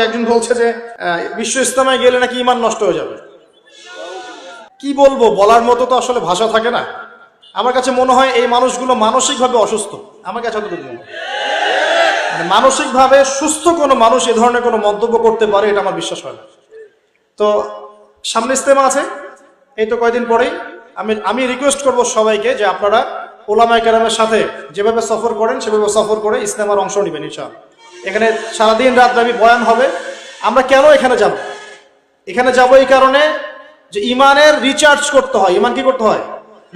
একজন বলছে যে বিশ্ব ইসলামে গেলে নাকি ইমান নষ্ট হয়ে যাবে। কি বলব, বলার মতো তো আসলে ভাষা থাকে না। আমার কাছে মনে হয় এই মানুষগুলো মানসিকভাবে অসুস্থ। আমার কাছে অতটুকু মনে মানে মানসিকভাবে সুস্থ কোনো মানুষ এ ধরনের কোনো মন্তব্য করতে পারে, এটা আমার বিশ্বাস হয় না। তো, সামনে ইস্তেমা আছে। এই তো কয়দিন পরেই। আমি আমি রিকোয়েস্ট করব সবাইকে যে আপনারা ওলামায় কেরামের সাথে যেভাবে সফর করেন, সেভাবে সফর করে ইস্তেমার অংশ নেবেন, ইনশাআল্লাহ। এখানে সারাদিন রাত ব্যাপী বয়ান হবে। আমরা কেন এখানে যাব? এখানে যাব এই কারণে যে ইমানের রিচার্জ করতে হয়। ইমান কি করতে হয়?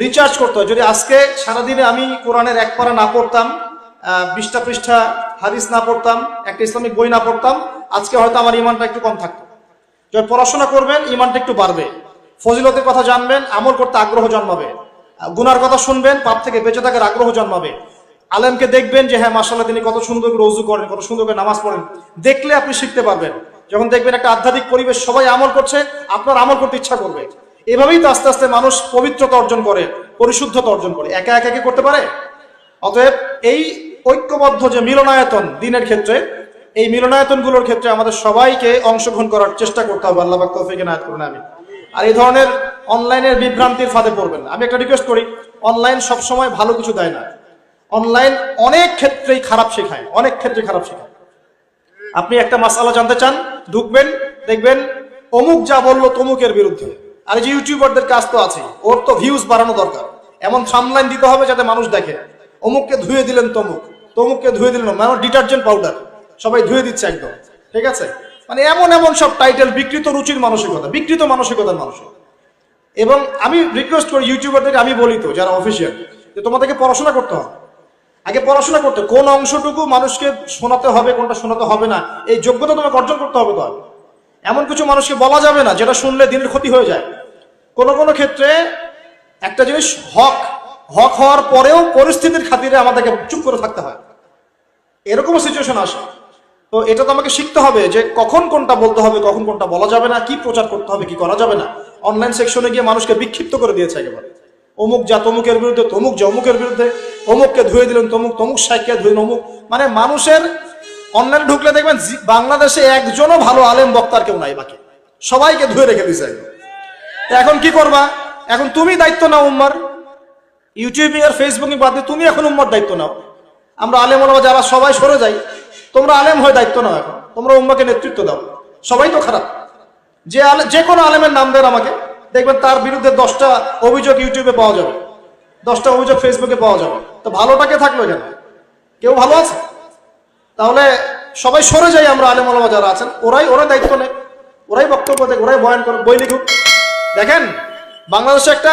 রিচার্জ করতে হয়। যদি আজকে সারাদিনে আমি কোরআনের এক পারা না পড়তাম বিশটা পৃষ্ঠা হাদিস না পড়তাম, একটা ইসলামিক বই না পড়তাম, আজকে হয়তো আমার ইমানটা একটু কম থাকতো। যখন পড়াশোনা করবেন, ইমানটা একটু বাড়বে। ফজিলতের কথা জানবেন, আমল করতে আগ্রহ জন্মাবে। গুনার কথা শুনবেন, পাপ থেকে বেঁচে থাকার আগ্রহ জন্মাবে। আলেমকে দেখবেন যে হ্যাঁ মাসাল্লাহ তিনি কত সুন্দর করে রোজু করেন, কত সুন্দর করে নামাজ পড়েন। দেখলে আপনি শিখতে পারবেন। যখন দেখবেন একটা আধ্যাত্মিক পরিবেশ সবাই আমল করছে, আপনার আমল করতে ইচ্ছা করবে। এভাবেই তো আস্তে আস্তে মানুষ পবিত্রতা অর্জন করে, পরিশুদ্ধতা অর্জন করে। একা একা কি করতে পারে? অতএব এই ঐক্যবদ্ধ যে মিলনায়তন দিনের ক্ষেত্রে, এই মিলনায়তনগুলোর ক্ষেত্রে আমাদের সবাইকে অংশগ্রহণ করার চেষ্টা করতে হবে। আল্লাহ তৌফিক এনায়েত করুন আমি আর এই ধরনের অনলাইনের বিভ্রান্তির ফাঁদে পড়বেন আমি একটা রিকোয়েস্ট করি, অনলাইন সবসময় ভালো কিছু দেয় না। অনলাইন অনেক ক্ষেত্রেই খারাপ শেখায়, অনেক ক্ষেত্রে খারাপ শেখায়। আপনি একটা মাসালা জানতে চান, ঢুকবেন, দেখবেন অমুক যা বলল তমুকের বিরুদ্ধে। আর যে ইউটিউবারদের কাজ তো আছে, ওর তো ভিউজ বাড়ানো দরকার। এমন সামলাইন দিতে হবে যাতে মানুষ দেখে। অমুককে ধুয়ে দিলেন তমুক, তমুককে ধুয়ে দিলেন মানে ডিটারজেন্ট পাউডার সবাই ধুয়ে দিচ্ছে একদম, ঠিক আছে? মানে এমন এমন সব টাইটেল বিকৃত রুচির মানসিকতা, বিকৃত মানসিকতার মানুষ। এবং আমি রিকোয়েস্ট করি ইউটিউবারদেরকে, আমি বলি তো, যারা অফিসিয়াল যে তোমাদেরকে পড়াশোনা করতে হবে। আগে পড়াশোনা করতে কোন অংশটুকু মানুষকে শোনাতে হবে, কোনটা শোনাতে হবে না, এই যোগ্যতা তোমাকে অর্জন করতে হবে তো এমন কিছু মানুষকে বলা যাবে না, যেটা শুনলে দিনের ক্ষতি হয়ে যায়। কোন কোন ক্ষেত্রে একটা জিনিস হক হক হওয়ার পরেও পরিস্থিতির খাতিরে আমাদেরকে চুপ করে থাকতে হয়। এরকম সিচুয়েশন আসে। তো এটা তো আমাকে শিখতে হবে যে কখন কোনটা বলতে হবে, কখন কোনটা বলা যাবে না, কি প্রচার করতে হবে, কি করা যাবে না। অনলাইন সেকশনে গিয়ে মানুষকে বিক্ষিপ্ত করে দিয়েছে একেবারে। অমুক যা তমুকের বিরুদ্ধে, তমুক যা অমুকের বিরুদ্ধে অমুককে ধুয়ে দিলেন, তমুক তমুক সাইকে ধুয়ে অমুক। মানে মানুষের অনলাইনে ঢুকলে দেখবেন বাংলাদেশে একজনও ভালো আলেম বক্তার কেউ নাই বাকি। সবাইকে ধুয়ে রেখে। তা এখন কি করবা? এখন তুমি দায়িত্ব নাও উম্মার। ইউটিউবিং আর ফেসবুকিং বাদ দিয়ে তুমি এখন উম্মার দায়িত্ব নাও। আমরা আলেম ওলামা যারা, সবাই সরে যাই। তোমরা আলেম হয়ে দায়িত্ব নাও এখন। তোমরা উম্মাকে নেতৃত্ব দাও। সবাই তো খারাপ। যে আলে যে কোনো আলেমের নাম দেন আমাকে। দেখবেন তার বিরুদ্ধে দশটা অভিযোগ ইউটিউবে পাওয়া যাবে। দশটা অভিযোগ ফেসবুকে পাওয়া যাবে। তো ভালোটাকে থাকল কেন? কেউ ভালো আছে? তাহলে সবাই সরে যাই আমরা আলেম ওলামা যারা আছেন। ওরাই ওরাই দায়িত্ব নেয় ওরাই বক্তব্য দেয় ওরাই বয়ান করে বই লিখুক। দেখেন, বাংলাদেশে একটা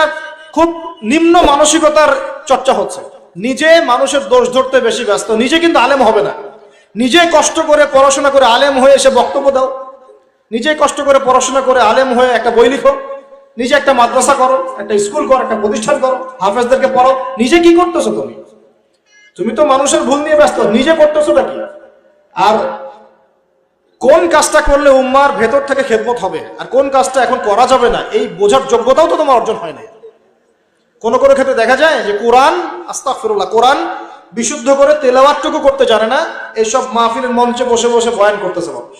খুব নিম্ন মানসিকতার চর্চা হচ্ছে। নিজে মানুষের দোষ ধরতে বেশি ব্যস্ত, নিজে কিন্তু আলেম হবে না। নিজে কষ্ট করে পড়াশোনা করে আলেম হয়ে এসে বক্তব্য দাও। নিজে কষ্ট করে পড়াশোনা করে আলেম হয়ে একটা বই লিখো। নিজে একটা মাদ্রাসা করো, একটা স্কুল করো, একটা প্রতিষ্ঠান করো, হাফেজদেরকে পড়ো নিজে কি করতেছো তুমি? তুমি তো মানুষের ভুল নিয়ে ব্যস্ত, নিজে করতেছো নাকি আর কোন কাজটা করলে উম্মার ভেতর থেকে খেদমত হবে? আর কোন কাজটা এখন করা যাবে না? এই বোঝার যোগ্যতাও তো তোমার অর্জন হয় না কোনো কোনো ক্ষেত্রে দেখা যায় যে কোরআন, আস্তাগফিরুল্লাহ, কোরআন বিশুদ্ধ করে তেলাওয়াতটুকু করতে জানে না এইসব মাহফিলের মঞ্চে বসে বসে বয়ান করতেছে মানুষ।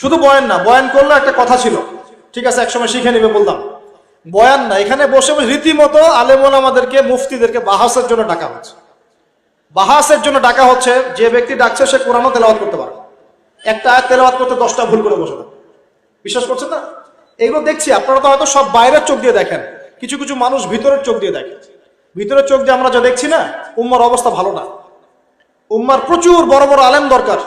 শুধু বয়ান না, বয়ান করলে একটা কথা ছিল ঠিক আছে, একসময় শিখে নেবে বললাম। বয়ান না এখানে বসে বসে রীতিমতো আলেমন আমাদেরকে, মুফতিদেরকে বাহাসের জন্য ডাকা হচ্ছে। বাহাসের জন্য ডাকা হচ্ছে, যে ব্যক্তি ডাকছে সে কোরআনও তেলাওয়াত করতে পারে একটা আয়াত তেলাওয়াত করতে দশটা ভুল করে বসে থাকে। বিশ্বাস করছেন না? এগুলো দেখছি, আপনারা তো হয়তো সব বাইরের চোখ দিয়ে দেখেন। কিছু কিছু মানুষ ভিতরের চোখ দিয়ে দেখে। ভিতরের চোখ দিয়ে আমরা যা দেখছি না, উম্মার অবস্থা ভালো না। উম্মার প্রচুর বড় বড় আলেম দরকার,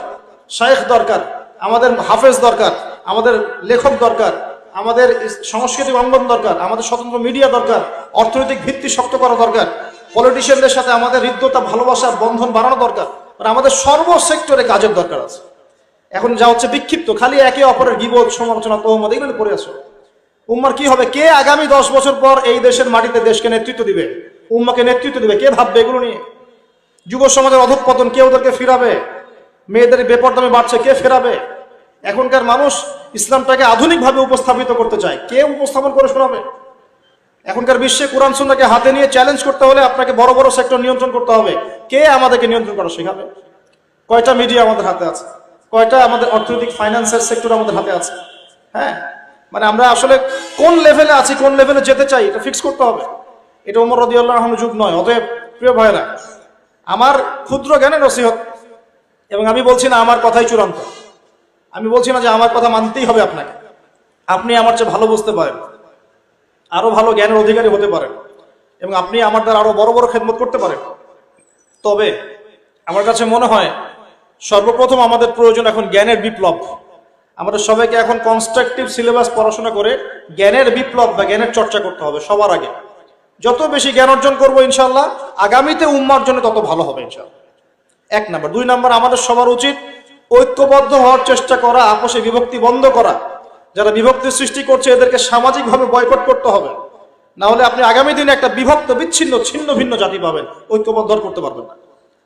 শায়েখ দরকার, আমাদের হাফেজ দরকার, আমাদের লেখক দরকার আমাদের সাংস্কৃতিক অঙ্গন দরকার, আমাদের স্বতন্ত্র মিডিয়া দরকার, অর্থনৈতিক ভিত্তি শক্ত করা দরকার পলিটিশিয়ানদের সাথে আমাদের হৃদ্যতা ভালোবাসার বন্ধন বাড়ানো দরকার মানে আমাদের সর্ব সেক্টরে কাজের দরকার আছে। এখন যা হচ্ছে বিক্ষিপ্ত, খালি একে অপরের বিবোধ সমালোচনা, তহমত, এগুলো পড়ে আছো। উম্মার কি হবে? কে আগামী দশ বছর পর এই দেশের মাটিতে দেশকে নেতৃত্ব দিবে? উম্মাকে নেতৃত্ব দিবে? কে ভাববে এগুলো নিয়ে? যুব সমাজের অধঃপতন কে ওদেরকে ফিরাবে? মেয়েদের বেপরদামে বাড়ছে, কে ফেরাবে? এখনকার মানুষ ইসলামটাকে আধুনিকভাবে উপস্থাপিত করতে চায়। কে উপস্থাপন করে শোনাবে? এখনকার বিশ্বে কোরআন সুন্নাহকে হাতে নিয়ে চ্যালেঞ্জ করতে হলে আপনাকে বড় বড় সেক্টর নিয়ন্ত্রণ করতে হবে। কে আমাদেরকে নিয়ন্ত্রণ করা শেখাবে? কয়টা মিডিয়া আমাদের হাতে আছে? কয়টা আমাদের অর্থনৈতিক ফাইন্যান্সের সেক্টর আমাদের হাতে আছে? হ্যাঁ? মানে আমরা আসলে কোন লেভেলে আছি, কোন লেভেলে যেতে চাই, এটা ফিক্স করতে হবে। এটা ওমর রদিয়াল্লাহ রহমান যুগ নয়, অতএব প্রিয় ভাইরা আমার ক্ষুদ্র জ্ঞানের নসিহত, এবং আমি বলছি না আমার কথাই চূড়ান্ত। আমি বলছি না যে আমার কথা মানতেই হবে আপনাকে। আপনি আমার চেয়ে ভালো বুঝতে পারেন। আরও ভালো জ্ঞানের অধিকারী হতে পারেন। এবং আপনি আমার দ্বারা আরও বড় বড় খেদমত করতে পারেন। তবে আমার কাছে মনে হয়, সর্বপ্রথম আমাদের প্রয়োজন এখন জ্ঞানের বিপ্লব। আমাদের সবাইকে এখন কনস্ট্রাকটিভ সিলেবাস পড়াশোনা করে জ্ঞানের বিপ্লব বা জ্ঞানের চর্চা করতে হবে সবার আগে। যত বেশি জ্ঞান অর্জন করব ইনশাল্লাহ আগামীতে উম্মার জন্য তত ভালো হবে ইনশাল্লাহ এক নাম্বার। দুই নাম্বার, আমাদের সবার উচিত ঐক্যবদ্ধ হওয়ার চেষ্টা করা আপোষে বিভক্তি বন্ধ করা। যারা বিভক্তি সৃষ্টি করছে, এদেরকে সামাজিকভাবে বয়কট করতে হবে। না হলে আপনি আগামী দিনে একটা বিভক্ত, বিচ্ছিন্ন, ছিন্ন, ভিন্ন জাতি পাবেন। ঐক্যবদ্ধ করতে পারবেন না।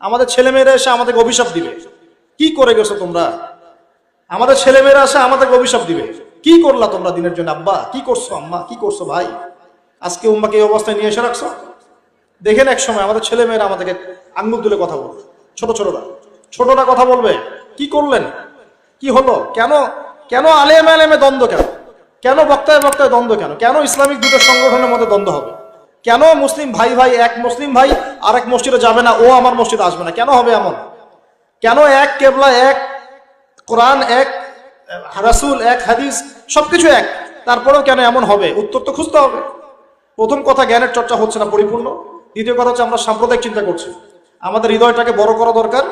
আমাদের ছেলেমেয়েরা এসে আমাদেরকে অভিশাপ দিবে। কি করে গেছো তোমরা? আমাদের ছেলেমেয়েরা এসে আমাদেরকে অভিশাপ দিবে। কি করলা তোমরা দিনের জন্য? আব্বা, কি করছ আম্মা? কি করছ ভাই? আজকে উম্মাকে এই অবস্থায় নিয়ে এসে রাখছো? দেখেন এক সময় আমাদের ছেলে মেয়েরা আমাদেরকে আঙ্গুল তুলে কথা বলবে। ছোট ছোটরা। ছোটরা কথা বলবে। কি করলেন? কি হলো? কেন? কেন আলেম আলেমে দ্বন্দ্ব কেন? কেন বক্তায় বক্তায় দ্বন্দ্ব কেন? কেন ইসলামিক দুটো সংগঠনের মধ্যে দ্বন্দ্ব হবে? কেন মুসলিম ভাই ভাই এক মুসলিম ভাই আর এক মসজিদে যাবে না? ও আমার মসজিদে আসবে না। কেন হবে এমন? কেন এক কেবলা, এক কোরআন, এক রাসুল, এক হাদিস, সবকিছু এক? তারপরেও কেন এমন হবে? উত্তর তো খুঁজতে হবে। প্রথম কথা, জ্ঞানের চর্চা হচ্ছে না, পরিপূর্ণ। দ্বিতীয় কথা হচ্ছে, আমরা সাম্প্রদায়িক চিন্তা করছি। আমাদের হৃদয়টাকে বড় করা দরকার।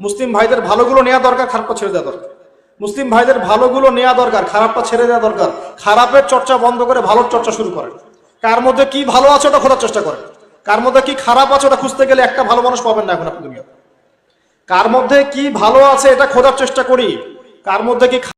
মুসলিম ভাইদের ভালোগুলো নেওয়া দরকার, খারাপটা ছেড়ে দেওয়া দরকার। মুসলিম ভাইদের ভালোগুলো নেওয়া দরকার, খারাপটা ছেড়ে দেওয়া দরকার। খারাপের চর্চা বন্ধ করে ভালো চর্চা শুরু করেন। কার মধ্যে কি ভালো আছে ওটা খোঁজার চেষ্টা করেন। কার মধ্যে কি খারাপ আছে ওটা খুঁজতে গেলে একটা ভালো মানুষ পাবেন না এখন আপনি কার মধ্যে কি ভালো আছে এটা খোঁজার চেষ্টা করি। কার মধ্যে কি